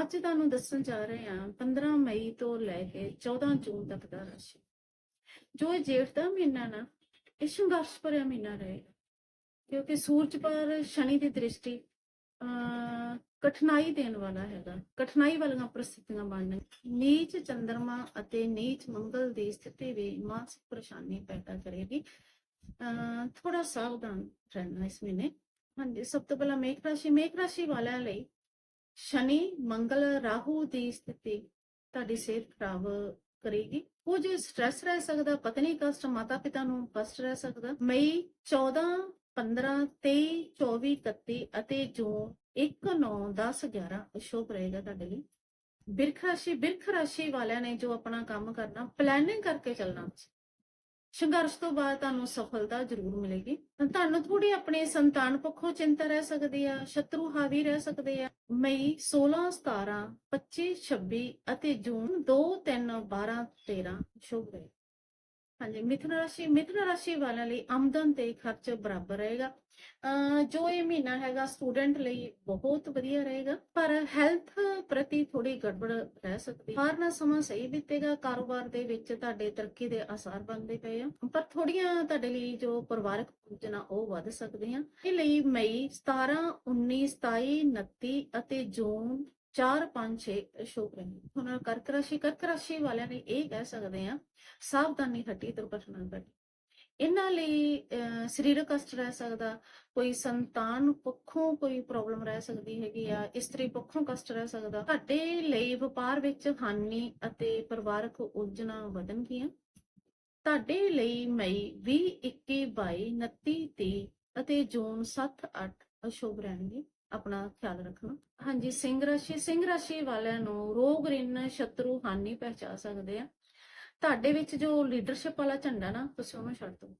ਅੱਜ ਤੁਹਾਨੂੰ ਦੱਸਣ ਜਾ ਰਹੇ ਹਾਂ 15 ਮਈ ਤੋਂ ਲੈ ਕੇ 14 ਜੂਨ ਤੱਕ ਦਾ ਰਾਸ਼ੀ। ਜੋ ਜੇਠ ਦਾ ਮਹੀਨਾ ਨਾ, ਇਹ ਸੰਘਰਸ਼ ਭਰਿਆ ਮਹੀਨਾ ਰਹੇਗਾ। ਕਿਉਂਕਿ ਸੂਰਜ ਪਰ ਸ਼ਨੀ ਦੀ ਦ੍ਰਿਸ਼ਟੀ ਕਠਿਨਾਈ ਦੇਣ ਵਾਲਾ ਹੈਗਾ। ਕਠਿਨਾਈ ਵਾਲੀਆਂ ਪ੍ਰਸਥਿਤੀਆਂ ਬਣਨ। ਨੀਚ ਚੰਦਰਮਾ ਅਤੇ ਨੀਚ ਮੰਗਲ ਦੀ ਸਥਿਤੀ ਵੀ ਮਾਨਸਿਕ ਪਰੇਸ਼ਾਨੀ ਪੈਦਾ ਕਰੇਗੀ। ਅਹ ਥੋੜਾ ਸਾਵਧਾਨ ਰਹਿਣਾ ਇਸ ਮਹੀਨੇ। ਹਾਂਜੀ, ਸਭ ਤੋਂ ਪਹਿਲਾਂ ਮੇਖ ਰਾਸ਼ੀ ਮੇਖ ਰਾਸ਼ੀ ਵਾਲਿਆਂ ਲਈ ਸ਼ਨੀ, ਮੰਗਲ, ਰਾਹੂ ਦੀ ਸਥਿਤੀ ਤੁਹਾਡੀ ਸਿਹਤ ਖਰਾਬ ਕਰੇਗੀ। ਕੁਝ ਸਟ੍ਰੈਸ ਰਹਿ ਸਕਦਾ, ਪਤਨੀ, ਕਸ਼ਟ ਮਾਤਾ ਪਿਤਾ ਨੂੰ ਕਸ਼ਟ ਰਹਿ ਸਕਦਾ। ਮਈ 14 15 23 24 31 ਅਤੇ ਜੂਨ 1 9 10 11 ਅਸ਼ੋਭ ਰਹੇਗਾ ਤੁਹਾਡੇ ਲਈ। ਬਿਰਖ ਰਾਸ਼ੀ ਬਿਰਖ ਰਾਸ਼ੀ ਵਾਲਿਆਂ ਨੇ ਜੋ ਆਪਣਾ ਕੰਮ ਕਰਨਾ ਪਲੈਨਿੰਗ ਕਰਕੇ ਚੱਲਣਾ। ਸੰਘਰਸ਼ ਤੋਂ ਬਾਅਦ ਤੁਹਾਨੂੰ ਸਫਲਤਾ ਜ਼ਰੂਰ ਮਿਲੇਗੀ। ਤੁਹਾਨੂੰ ਥੋੜੀ ਆਪਣੇ ਸੰਤਾਨ ਪੱਖੋਂ ਚਿੰਤਾ ਰਹਿ ਸਕਦੀ ਆ, ਸ਼ਤਰੂ ਹਾਵੀ ਰਹਿ ਸਕਦੇ ਆ। ਮਈ 16 17 25 26 ਅਤੇ ਜੂਨ 2 3 12 13 ਸ਼ੁਭ ਰਹੇ ਹਾਂਜੀ, ਮਿਥੁਨ ਰਾਸ਼ੀ ਮਿਥੁਨ ਰਾਸ਼ੀ ਵਾਲਿਆਂ ਲਈ ਆਮਦਨ ਤੇ ਖਰਚ ਬਰਾਬਰ ਰਹੇਗਾ। ਜੋ ਇਹ ਮਹੀਨਾ ਹੈਗਾ, ਸਟੂਡੈਂਟ ਲਈ ਬਹੁਤ ਵਧੀਆ ਰਹੇਗਾ, ਪਰ ਹੈਲਥ ਪ੍ਰਤੀ ਥੋੜੀ ਗੜਬੜ ਰਹਿ ਸਕਦੀ ਹੈ। ਨਾ ਸਮਾਂ ਸਹੀ ਬੀਤੇਗਾ, ਕਾਰੋਬਾਰ ਦੇ ਵਿੱਚ ਤੁਹਾਡੇ ਤਰੱਕੀ ਦੇ ਆਸਾਰ ਬਣਦੇ ਪਏ ਆ, ਪਰ ਥੋੜੀਆਂ ਤੁਹਾਡੇ ਲਈ ਜੋ ਪਰਿਵਾਰਕ ਪੂਜਨਾ ਉਹ ਵੱਧ ਸਕਦੇ ਆ ਇਹ ਲਈ ਮਈ 17 19 27 29 ਅਤੇ ਜੂਨ 4 5 6 ਸ਼ੁਭ ਰਹੇ ਹੁਣ ਕਰਕ ਰਾਸ਼ੀ ਕਰਕ ਰਾਸ਼ੀ ਵਾਲਿਆਂ ਲਈ ਇਹ ਕਹਿ ਸਕਦੇ ਆ ਸਾਵਧਾਨੀ ਘਟੀ ਦੁਰਘਟਨਾ ਘਟੀ ਇਹਨਾਂ ਲਈ ਸਰੀਰਕ ਕਸ਼ਟ ਰਹਿ ਸਕਦਾ, ਕੋਈ ਸੰਤਾਨ ਪੱਖੋਂ ਕੋਈ ਪ੍ਰੋਬਲਮ ਰਹਿ ਸਕਦੀ ਹੈਗੀ ਆ, ਇਸਤਰੀ ਪੱਖੋਂ ਕਸ਼ਟ ਰਹਿ ਸਕਦਾ। ਤੁਹਾਡੇ ਲਈ ਵਪਾਰ ਵਿੱਚ ਹਾਨੀ ਅਤੇ ਪਰਿਵਾਰਕ ਉਲਝਣਾਂ ਵਧਣਗੀਆਂ। ਤੁਹਾਡੇ ਲਈ ਮਈ 20 21 22 29 30 ਅਤੇ ਜੂਨ 7 8 ਅਸ਼ੁਭ ਰਹਿਣਗੇ। ਆਪਣਾ ਖਿਆਲ ਰੱਖਣਾ। ਹਾਂਜੀ, ਸਿੰਘ ਰਾਸ਼ੀ ਸਿੰਘ ਰਾਸ਼ੀ ਵਾਲਿਆਂ ਨੂੰ ਰੋਗ ਰਿੰਨ ਸ਼ਤਰੂ ਹਾਨੀ ਪਹਿਚਾ ਸਕਦੇ ਆ। ਤੁਹਾਡੇ ਵਿੱਚ ਜੋ ਲੀਡਰਸ਼ਿਪ ਵਾਲਾ ਝੰਡਾ ਨਾ, ਤੁਸੀਂ ਉਹਨੂੰ ਛੱਡ ਦਿਓ।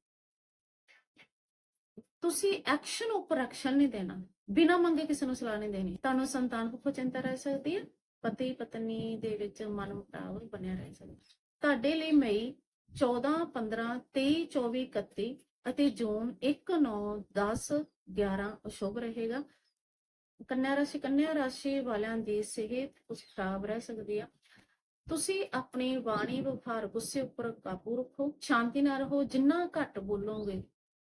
ਤੁਸੀਂ ਐਕਸ਼ਨ ਉੱਪਰ ਐਕਸ਼ਨ ਨਹੀਂ ਦੇਣਾ। ਬਿਨਾਂ ਮੰਗੇ ਕਿਸੇ ਨੂੰ ਸਲਾਹ ਨਹੀਂ ਦੇਣੀ। ਤੁਹਾਨੂੰ ਸੰਤਾਨ ਪੱਖੋਂ ਚਿੰਤਾ ਰਹਿ ਸਕਦੀ ਹੈ ਪਤੀ, ਪਤਨੀ ਦੇ ਵਿੱਚ ਮਨ ਮਨਮੁਟਾਵ ਬਣਿਆ ਰਹਿ ਸਕਦਾ। ਤੁਹਾਡੇ ਲਈ ਮਈ 14 15 23 24 31 ਅਤੇ ਜੂਨ 1 9 10 11 ਅਸ਼ੁਭ ਰਹੇਗਾ। ਕੰਨਿਆ ਰਾਸ਼ੀ ਕੰਨਿਆ ਰਾਸ਼ੀ ਵਾਲਿਆਂ ਦੀ ਸਿਹਤ ਕੁਝ ਖਰਾਬ ਰਹਿ ਸਕਦੀ ਆ। ਤੁਸੀਂ ਆਪਣੀ ਬਾਣੀ, ਵਿਵਹਾਰ, ਗੁੱਸੇ ਉੱਪਰ ਕਾਬੂ ਰੱਖੋ, ਸ਼ਾਂਤੀ ਨਾਲ ਰਹੋ, ਜਿੰਨਾ ਘੱਟ ਬੋਲੋਗੇ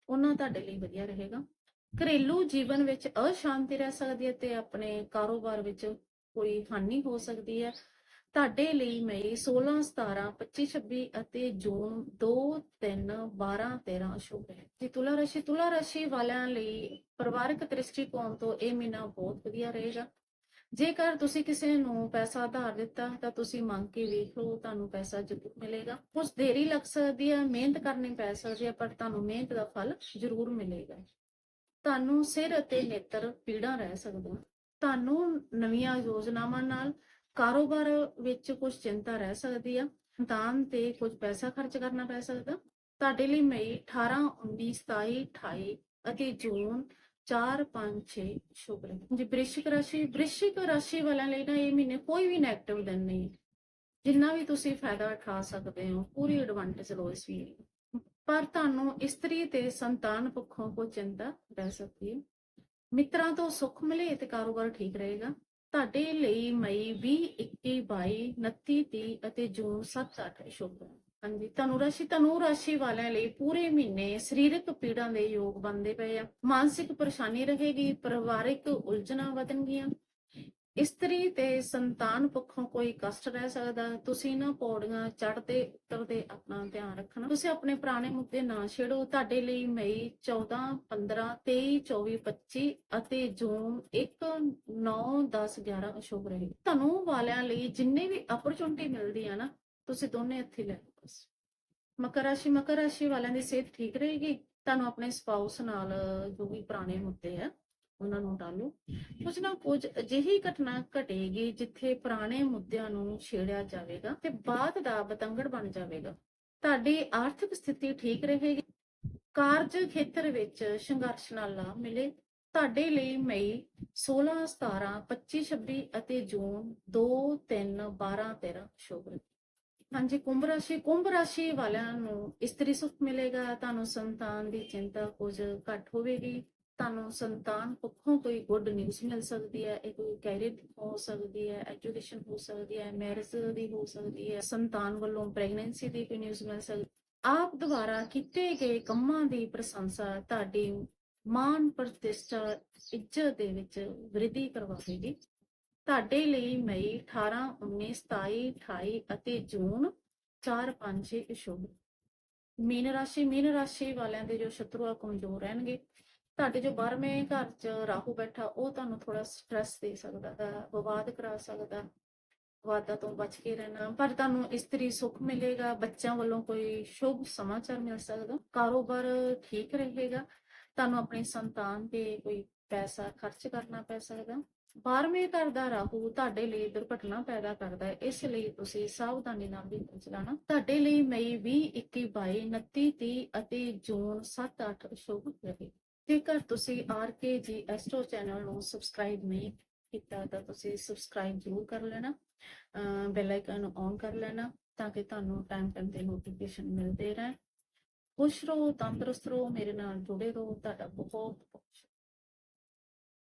ਉਹਨਾਂ ਤੁਹਾਡੇ ਲਈ ਵਧੀਆ ਰਹੇਗਾ। ਘਰੇਲੂ ਜੀਵਨ ਵਿੱਚ ਅਸ਼ਾਂਤੀ ਰਹਿ ਸਕਦੀ ਹੈ ਤੇ ਆਪਣੇ ਕਾਰੋਬਾਰ ਵਿੱਚ ਕੋਈ ਹਾਨੀ ਹੋ ਸਕਦੀ ਹੈ। ਤੁਹਾਡੇ ਲਈ ਮਈ 16 17 25 26 ਅਤੇ ਜੂਨ 2 3 12 13 ਅਸ਼ੁਭ ਹੈ। ਜੀ, ਤੁਲਾ ਰਾਸ਼ੀ ਤੁਲਾ ਰਾਸ਼ੀ ਵਾਲਿਆਂ ਲਈ ਪਰਿਵਾਰਕ ਦ੍ਰਿਸ਼ਟੀਕੋਣ ਤੋਂ ਇਹ ਮਹੀਨਾ ਬਹੁਤ ਵਧੀਆ ਰਹੇਗਾ। ਜੇਕਰ ਤੁਸੀਂ ਕਿਸੇ ਨੂੰ ਪੈਸਾ ਉਧਾਰ ਦਿੱਤਾ, ਤਾਂ ਤੁਸੀਂ ਮੰਗ ਕੇ ਵੇਖ ਲਓ, ਤੁਹਾਨੂੰ ਪੈਸਾ ਜ਼ਰੂਰ ਮਿਲੇਗਾ। ਕੁਝ ਦੇਰੀ ਲੱਗ ਸਕਦੀ ਹੈ, ਮਿਹਨਤ ਕਰਨੀ ਪੈ ਸਕਦੀ ਹੈ, ਪਰ ਤੁਹਾਨੂੰ ਮਿਹਨਤ ਦਾ ਫਲ ਜ਼ਰੂਰ ਮਿਲੇਗਾ। ਤੁਹਾਨੂੰ ਸਿਰ ਅਤੇ ਨੇਤਰ ਪੀੜਾ ਰਹਿ ਸਕਦਾ ਤੁਹਾਨੂੰ ਨਵੀਆਂ ਯੋਜਨਾਵਾਂ ਨਾਲ ਕਾਰੋਬਾਰ ਵਿੱਚ ਕੁਝ ਚਿੰਤਾ ਰਹਿ ਸਕਦੀ ਆ ਦਾਨ ਤੇ ਕੁਝ ਪੈਸਾ ਖਰਚ ਕਰਨਾ ਪੈ ਸਕਦਾ। ਤੁਹਾਡੇ ਲਈ ਮਈ 18 19 27 28 ਅਤੇ ਜੂਨ 4 5 6 ਸ਼ੁਭ ਰਹੇ। ਜੀ ਬ੍ਰਿਸ਼ਿਕ ਰਾਸ਼ੀ ਬ੍ਰਿਸ਼ਿਕ ਰਾਸ਼ੀ ਵਾਲਿਆਂ ਲਈ ਨਾ ਇਹ ਮਹੀਨੇ ਕੋਈ ਵੀ ਨੈਗੇਟਿਵ ਦਿਨ ਨਹੀਂ। ਜਿੰਨਾ ਵੀ ਤੁਸੀਂ ਫਾਇਦਾ ਉਠਾ ਸਕਦੇ ਹੋ, ਪੂਰੀ ਐਡਵਾਂਟੇਜ ਲਓ ਇਸ ਵੀ ਪਰ ਤੁਹਾਨੂੰ ਇਸਤਰੀ ਤੇ ਸੰਤਾਨ ਪੱਖੋਂ ਕੋਈ ਚਿੰਤਾ ਰਹਿ ਸਕਦੀ ਹੈ। ਮਿੱਤਰਾਂ ਤੋਂ ਸੁੱਖ ਮਿਲੇ ਤੇ ਕਾਰੋਬਾਰ ਠੀਕ ਰਹੇਗਾ। ਤੁਹਾਡੇ ਲਈ ਮਈ 20 21 22 29 30 ਅਤੇ ਜੂਨ 7 8 ਸ਼ੁਭ ਹੈ ਹਾਂਜੀ, ਧਨੂ ਰਾਸ਼ੀ ਧਨੂ ਰਾਸ਼ੀ ਵਾਲਿਆਂ ਲਈ ਪੂਰੇ ਮਹੀਨੇ ਸਰੀਰਕ ਪੀੜਾਂ ਦੇ ਯੋਗ ਬਣਦੇ ਪਏ ਆ। ਮਾਨਸਿਕ ਪਰੇਸ਼ਾਨੀ ਰਹੇਗੀ, ਪਰਿਵਾਰਿਕ ਉਲਝਣਾਂ ਵਧਣਗੀਆਂ ਇਸਤਰੀ ਤੇ ਸੰਤਾਨ ਪੱਖੋਂ ਕੋਈ ਕਸ਼ਟ ਰਹਿ ਸਕਦਾ। ਤੁਸੀਂ ਨਾ ਪੌੜੀਆਂ ਚੜ੍ਹਦੇ, ਉਤਰਦੇ ਆਪਣਾ ਧਿਆਨ ਰੱਖਣਾ। ਤੁਸੀਂ ਆਪਣੇ ਪੁਰਾਣੇ ਮੁੱਦੇ ਨਾ ਛੇੜੋ। ਤੁਹਾਡੇ ਲਈ ਮਈ 14 15 23 24 25 ਅਤੇ ਜੂਨ 1 9 10 11 ਅਸ਼ੁਭ ਰਹੇ। ਤੁਹਾਨੂੰ ਵਾਲਿਆਂ ਲਈ ਜਿੰਨੇ ਵੀ ਅਪਰਚੁਨਿਟੀ ਮਿਲਦੀ ਆ ਨਾ, ਤੁਸੀਂ ਦੋਨੇ ਇੱਥੇ ਲੈ ਲਓ ਬਸ। ਮਕਰ ਰਾਸ਼ੀ ਮਕਰ ਰਾਸ਼ੀ ਵਾਲਿਆਂ ਦੀ ਸਿਹਤ ਠੀਕ ਰਹੇਗੀ। ਤੁਹਾਨੂੰ ਆਪਣੇ ਸਪਾਊਸ ਨਾਲ ਜੋ ਵੀ ਪੁਰਾਣੇ ਮੁੱਦੇ ਆ ਉਹਨਾਂ ਨੂੰ ਟਾਲੋ ਕੁਝ ਨਾ ਕੁਝ ਅਜਿਹੀ ਘਟਨਾ ਘਟੇਗੀ ਜਿੱਥੇ ਪੁਰਾਣੇ ਮੁੱਦਿਆਂ ਨੂੰ ਛੇੜਿਆ ਜਾਵੇਗਾ ਤੇ ਬਾਅਦ ਦਾ ਬਤੰਗੜ ਬਣ ਜਾਵੇਗਾ। ਤੁਹਾਡੀ ਆਰਥਿਕ ਸਥਿਤੀ ਠੀਕ ਰਹੇਗੀ। ਕਾਰਜ ਖੇਤਰ ਵਿੱਚ ਸੰਘਰਸ਼ ਨਾਲ ਲਾਭ ਮਿਲੇ। ਤੁਹਾਡੇ ਲਈ ਮਈ 16 17 25 26 ਅਤੇ ਜੂਨ 2 3 12 13 ਸ਼ੁਭ ਹਾਂਜੀ, ਕੁੰਭ ਰਾਸ਼ੀ ਕੁੰਭ ਰਾਸ਼ੀ ਵਾਲਿਆਂ ਨੂੰ ਇਸਤਰੀ ਸੁਖ ਮਿਲੇਗਾ। ਤੁਹਾਨੂੰ ਸੰਤਾਨ ਦੀ ਚਿੰਤਾ ਕੁਝ ਘੱਟ ਹੋਵੇਗੀ। ਤੁਹਾਨੂੰ ਸੰਤਾਨ ਪੱਖੋਂ ਕੋਈ ਗੁੱਡ ਨਿਊਜ਼ ਮਿਲ ਸਕਦੀ ਹੈ, ਇਹ ਕੋਈ ਕੈਰੀਅਰ ਹੋ ਸਕਦੀ ਹੈ ਐਜੂਕੇਸ਼ਨ ਹੋ ਸਕਦੀ ਹੈ ਮੈਰਿਜ ਦੀ ਹੋ ਸਕਦੀ ਹੈ, ਸੰਤਾਨ ਵੱਲੋਂ ਪ੍ਰੈਗਨੈਂਸੀ ਦੀ ਕੋਈ ਨਿਊਜ਼ ਮਿਲ ਸਕਦੀ ਆਪ ਦੁਆਰਾ ਕੀਤੇ ਗਏ ਕੰਮਾਂ ਦੀ ਪ੍ਰਸ਼ੰਸਾ ਤੁਹਾਡੀ ਮਾਨ ਪ੍ਰਤਿਸ਼ਠਾ, ਇੱਜ਼ਤ ਦੇ ਵਿੱਚ ਵ੍ਰਿੱਧੀ ਕਰਵਾਵੇਗੀ। ਤੁਹਾਡੇ ਲਈ ਮਈ 18 19 27 28 ਅਤੇ ਜੂਨ 4 5 6 ਸ਼ੁਭ। ਮੀਨ ਰਾਸ਼ੀ ਮੀਨ ਰਾਸ਼ੀ ਵਾਲਿਆਂ ਦੇ ਜੋ ਸ਼ਤਰੂ ਆ ਕਮਜ਼ੋਰ ਰਹਿਣਗੇ ਤੁਹਾਡੇ ਜੋ 12ਵੇਂ ਘਰ 'ਚ ਰਾਹੂ ਬੈਠਾ, ਉਹ ਤੁਹਾਨੂੰ ਥੋੜਾ ਸਟ੍ਰੈਸ ਦੇ ਸਕਦਾ ਹੈ, ਵਿਵਾਦ ਕਰਾ ਸਕਦਾ ਵਾਦਾ ਤੋਂ ਬਚ ਕੇ ਰਹਿਣਾ, ਪਰ ਤੁਹਾਨੂੰ ਇਸਤਰੀ ਸੁੱਖ ਮਿਲੇਗਾ, ਬੱਚਿਆਂ ਵੱਲੋਂ ਕੋਈ ਸ਼ੁਭ ਸਮਾਚਾਰ ਮਿਲ ਸਕਦਾ, ਕਾਰੋਬਾਰ ਠੀਕ ਰਹੇਗਾ, ਤੁਹਾਨੂੰ ਆਪਣੀ ਸੰਤਾਨ ਤੇ ਕੋਈ ਪੈਸਾ ਖਰਚ ਕਰਨਾ ਪੈ ਸਕਦਾ। 12ਵੇਂ ਘਰ ਦਾ ਰਾਹੂ ਤੁਹਾਡੇ ਲਈ ਦੁਰਘਟਨਾ ਪੈਦਾ ਕਰਦਾ ਹੈ, ਇਸ ਲਈ ਤੁਸੀਂ ਸਾਵਧਾਨੀ ਨਾਲ ਵੀ ਚਲਾਣਾ ਤੁਹਾਡੇ ਲਈ ਮਈ 20 21 22 29 30 ਅਤੇ ਜੂਨ 7 8 ਸ਼ੁਭ ਰਹੇ ਜੇਕਰ ਤੁਸੀਂ RKG ਐਸਟ੍ਰੋ ਚੈਨਲ ਨੂੰ ਸਬਸਕ੍ਰਾਈਬ ਨਹੀਂ ਕੀਤਾ, ਤਾਂ ਤੁਸੀਂ ਸਬਸਕ੍ਰਾਈਬ ਜ਼ਰੂਰ ਕਰ ਲੈਣਾ ਬੈਲ ਆਈਕਨ ਔਨ ਕਰ ਲੈਣਾ, ਤਾਂ ਕਿ ਤੁਹਾਨੂੰ ਟਾਈਮ ਟਾਈਮ ਤੇ ਨੋਟੀਫਿਕੇਸ਼ਨ ਮਿਲਦੇ ਰਹਿਣ। ਖੁਸ਼ ਰਹੋ, ਤੰਦਰੁਸਤ ਰਹੋ, ਮੇਰੇ ਨਾਲ ਜੁੜੇ ਰਹੋ, ਤੁਹਾਡਾ ਬਹੁਤ ਬਹੁਤ